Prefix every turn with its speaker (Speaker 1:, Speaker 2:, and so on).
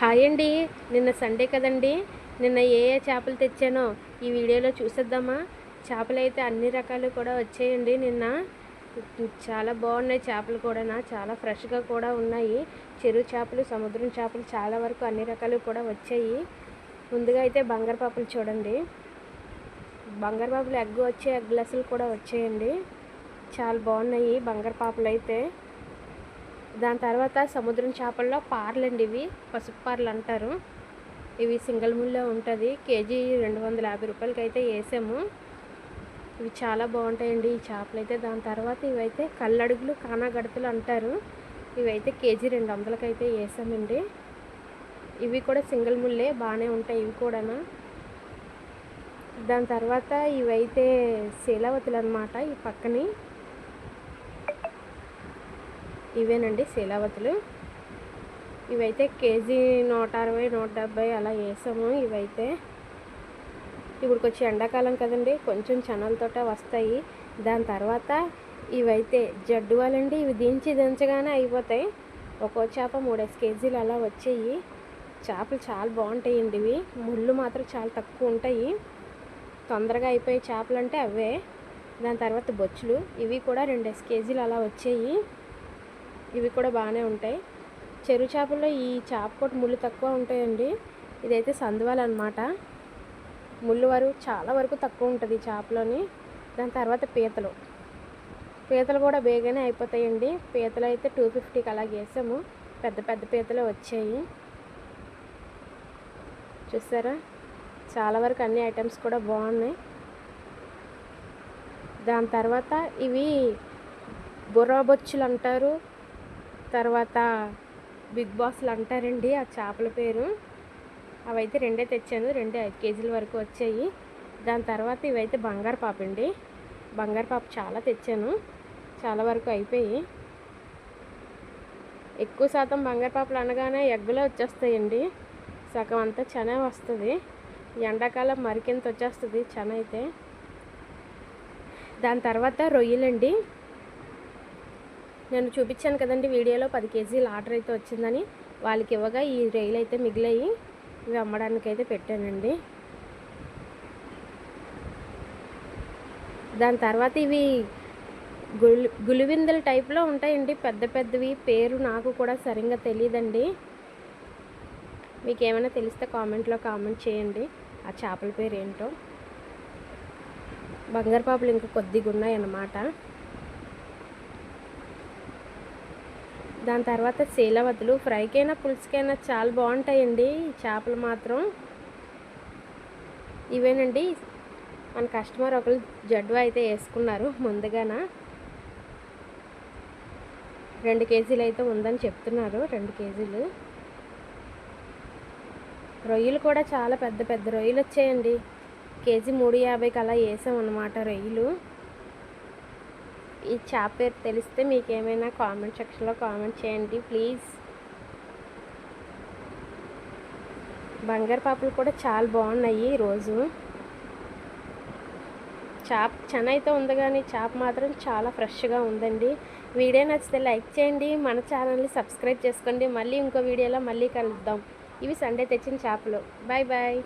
Speaker 1: Hi అండి. నిన్న Sunday కదండి. నిన్న ఏ ఏ చేపలు తెచ్చానో ఈ వీడియోలో చూసేద్దామా? చేపలు అయితే అన్ని రకాలు కూడా వచ్చాయండి నిన్న. చాలా బాగున్నాయి చేపలు కూడా చాలా ఫ్రెష్గా కూడా ఉన్నాయి. చెరువు చేపలు సముద్రం చేపలు చాలా వరకు అన్ని రకాలు కూడా వచ్చాయి. ముందుగా అయితే బంగారు పాపలు చూడండి. బంగారు పాపలు ఎగ్ వచ్చే ఎగ్లెస్లు కూడా వచ్చాయండి. చాలా బాగున్నాయి బంగారు పాపలు అయితే. దాని తర్వాత సముద్రం చేపల్లో పార్లండి ఇవి. పసుపు పార్లు అంటారు. ఇవి సింగిల్ ముల్లో ఉంటుంది. కేజీ రెండు వందల యాభై రూపాయలకి అయితే వేసాము. ఇవి చాలా బాగుంటాయండి ఈ చేపలు అయితే. దాని తర్వాత ఇవైతే కళ్ళడుగులు కానాగడతలు అంటారు. ఇవైతే కేజీ రెండు వందలకి అయితే వేసామండి. ఇవి కూడా సింగిల్ ముల్లే బాగానే ఉంటాయి ఇవి కూడాను. దాని తర్వాత ఇవైతే శీలావతులు అనమాట ఈ పక్కని. ఇవేనండి శీలావతులు. ఇవైతే కేజీ నూట అరవై నూట డెబ్బై అలా వేసాము. ఇవైతే ఇప్పుడు కొంచెం ఎండాకాలం కదండి కొంచెం చనలతోట వస్తాయి. దాని తర్వాత ఇవైతే జడ్డు వాళ్ళండి ఇవి దించి దించగానే అయిపోతాయి. ఒక్కో చేప మూడేసి కేజీలు అలా వచ్చాయి. చేపలు చాలా బాగుంటాయండి ఇవి. ముళ్ళు మాత్రం చాలా తక్కువ ఉంటాయి. తొందరగా అయిపోయే చేపలు అంటే అవే. దాని తర్వాత బొచ్చులు ఇవి కూడా రెండేసి కేజీలు అలా వచ్చాయి. ఇవి కూడా బాగానే ఉంటాయి. చెరువు చేపల్లో ఈ చేప ముళ్ళు తక్కువ ఉంటాయండి. ఇదైతే సందువాలు అనమాట ముళ్ళు వరకు చాలా వరకు తక్కువ ఉంటుంది ఈ చేపలోని. దాని తర్వాత పీతలు. పీతలు కూడా బేగానే అయిపోతాయండి. పీతలు అయితే టూ ఫిఫ్టీకి అలా వేసాము పెద్ద పెద్ద పీతలు వచ్చాయి. చూసారా? చాలా వరకు అన్ని ఐటమ్స్ కూడా బాగున్నాయి. దాని తర్వాత ఇవి బుర్రబొచ్చులు అంటారు. తర్వాత బిగ్ బాస్లు అంటారండి ఆ చేపల పేరు. అవైతే రెండే తెచ్చాను రెండే ఐదు కేజీల వరకు వచ్చాయి. దాని తర్వాత ఇవైతే బంగారు పాప అండి. బంగారు పాప చాలా తెచ్చాను చాలా వరకు అయిపోయి. ఎక్కువ శాతం బంగారు పాపలు అనగానే ఎగ్గులే వచ్చేస్తాయండి. సగం అంతా చెన వస్తుంది. ఎండాకాలం మరికింత వచ్చేస్తుంది? చెన అయితే దాని తర్వాత రొయ్యలండి. నేను చూపించాను కదండి వీడియోలో పది కేజీలు ఆర్డర్ అయితే వచ్చిందని. వాళ్ళకి ఇవ్వగా ఈ రొయ్యలు అయితే మిగిలాయి. ఇవి అమ్మడానికి అయితే పెట్టానండి. దాని తర్వాత ఇవి గులి గులివిందల టైప్లో ఉంటాయండి. పెద్ద పెద్దవి. పేరు నాకు కూడా సరిగ్గా తెలియదండి మీకు ఏమైనా తెలిస్తే కామెంట్లో కామెంట్ చేయండి. ఆ చేపల పేరు ఏంటో బంగారు పాపలు ఇంకా కొద్దిగా ఉన్నాయన్నమాట దాని తర్వాత శీలవతులు ఫ్రైకైనా పులుసుకైనా చాలా బాగుంటాయండి. చేపలు మాత్రం. ఇవేనండి. మన కస్టమర్ ఒకరు జడ్డు అయితే వేసుకున్నారు ముందుగాన. రెండు కేజీలు అయితే ఉందని చెప్తున్నారు. రెండు కేజీలు. రొయ్యలు కూడా చాలా పెద్ద పెద్ద రొయ్యలు వచ్చాయండి. కేజీ మూడు యాభైకి అలా వేసామన్నమాట రొయ్యలు. ఈ చేప పేరు తెలిస్తే మీకు ఏమైనా కామెంట్ సెక్షన్లో కామెంట్ చేయండి ప్లీజ్ బంగారు పాపలు కూడా చాలా బాగున్నాయి ఈరోజు చేప చెన అయితే ఉంది కానీ చేప మాత్రం చాలా ఫ్రెష్గా ఉందండి. వీడియో నచ్చితే లైక్ చేయండి మన ఛానల్ని సబ్స్క్రైబ్ చేసుకోండి. మళ్ళీ ఇంకో వీడియోలో మళ్ళీ కలుద్దాం. ఇవి సండే తెచ్చిన చేపలు. Bye bye